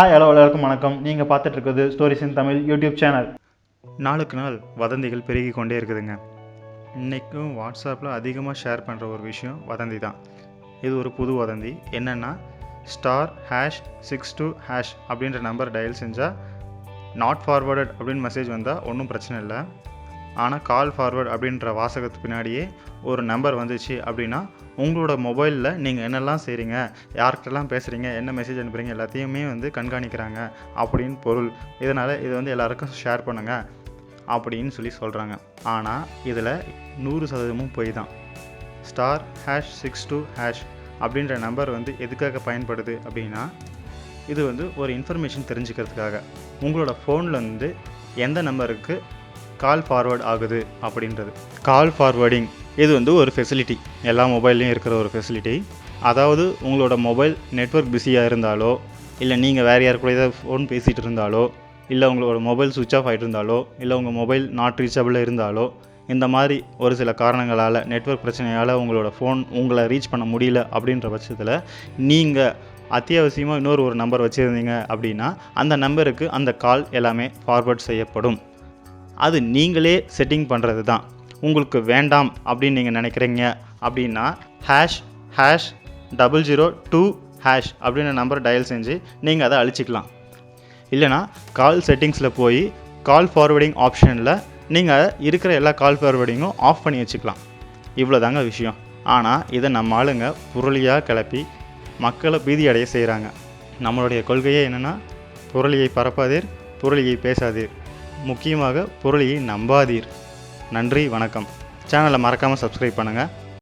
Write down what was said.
Hi hello எல்லாருக்கும் வணக்கம். நீங்கள் பார்த்துட்டு இருக்கிறது stories in Tamil YouTube channel நாளுக்கு நாள் வதந்திகள் பெருகி கொண்டே இருக்குதுங்க. இன்றைக்கும் வாட்ஸ்அப்பில் அதிகமாக ஷேர் பண்ணுற ஒரு விஷயம் வதந்தி தான். இது ஒரு புது வதந்தி. என்னென்னா star hash six two hash அப்படின்ற நம்பர் டயல் செஞ்சால் நாட் ஃபார்வர்டட் அப்படின்னு மெசேஜ் வந்தால் ஒன்றும் பிரச்சனை இல்லை. ஆனால் கால் ஃபார்வர்ட் அப்படின்ற வாசகத்துக்கு பின்னாடியே ஒரு நம்பர் வந்துச்சு அப்படின்னா உங்களோட மொபைலில் நீங்கள் என்னெல்லாம் செய்கிறீங்க யார்கிட்டலாம் பேசுகிறீங்க என்ன மெசேஜ் அனுப்புகிறீங்க எல்லாத்தையுமே வந்து கண்காணிக்கிறாங்க அப்படின்னு பொருள். இதனால் இது வந்து எல்லாருக்கும் ஷேர் பண்ணுங்கள் அப்படின்னு சொல்லி சொல்கிறாங்க ஆனால் இதில் நூறு சதவீதமும் பொய் தான். Star hash six two hash அப்படின்ற நம்பர் வந்து எதுக்காக பயன்படுது அப்படின்னா இது வந்து ஒரு இன்ஃபர்மேஷன் தெரிஞ்சுக்கிறதுக்காக. உங்களோட ஃபோனில் வந்து எந்த நம்பருக்கு கால் ஃபார்வர்ட் ஆகுது அப்படின்றது. கால் ஃபார்வர்டிங் இது வந்து ஒரு ஃபெசிலிட்டி எல்லா மொபைல்லையும் இருக்கிற ஒரு ஃபெசிலிட்டி அதாவது உங்களோட மொபைல் நெட்ஒர்க் பிஸியாக இருந்தாலோ இல்லை நீங்கள் வேறு யார் கூட ஏதாவது ஃபோன் பேசிகிட்டு இருந்தாலோ இல்லை உங்களோட மொபைல் சுவிட்ச் ஆஃப் ஆகிட்டு இருந்தாலோ இல்லை உங்கள் மொபைல் நாட் ரீச்சபிளாக இருந்தாலோ இந்த மாதிரி ஒரு சில காரணங்களால் நெட்வொர்க் பிரச்சனையால் உங்களோட ஃபோன் உங்களை ரீச் பண்ண முடியல அப்படின்ற பட்சத்தில் நீங்கள் அத்தியாவசியமாக இன்னொரு ஒரு நம்பர் வச்சுருந்தீங்க அப்படின்னா அந்த நம்பருக்கு அந்த கால் எல்லாமே ஃபார்வர்ட் செய்யப்படும். அது நீங்களே செட்டிங் பண்ணுறது தான். உங்களுக்கு வேண்டாம் அப்படின்னு நீங்கள் நினைக்கிறீங்க அப்படின்னா hash hash double zero two hash அப்படின்ற நம்பர் டயல் செஞ்சு நீங்கள் அதை அழிச்சிக்கலாம். இல்லைனா கால் செட்டிங்ஸில் போய் கால் ஃபார்வர்டிங் ஆப்ஷனில் நீங்கள் இருக்கிற எல்லா கால் ஃபார்வர்டிங்கும் ஆஃப் பண்ணி வச்சுக்கலாம். இவ்வளோ தாங்க விஷயம். ஆனால் இதை நம்ம ஆளுங்க புரளியாக கிளப்பி மக்களை பீதி அடைய செய்கிறாங்க நம்மளுடைய கொள்கையே என்னென்னா புரளியை பரப்பாதீர் புரளியை பேசாதீர். முக்கியமாக பொருளியை நம்பாதீர். நன்றி வணக்கம். சேனலை மறக்காமல் சப்ஸ்கிரைப் பண்ணுங்கள்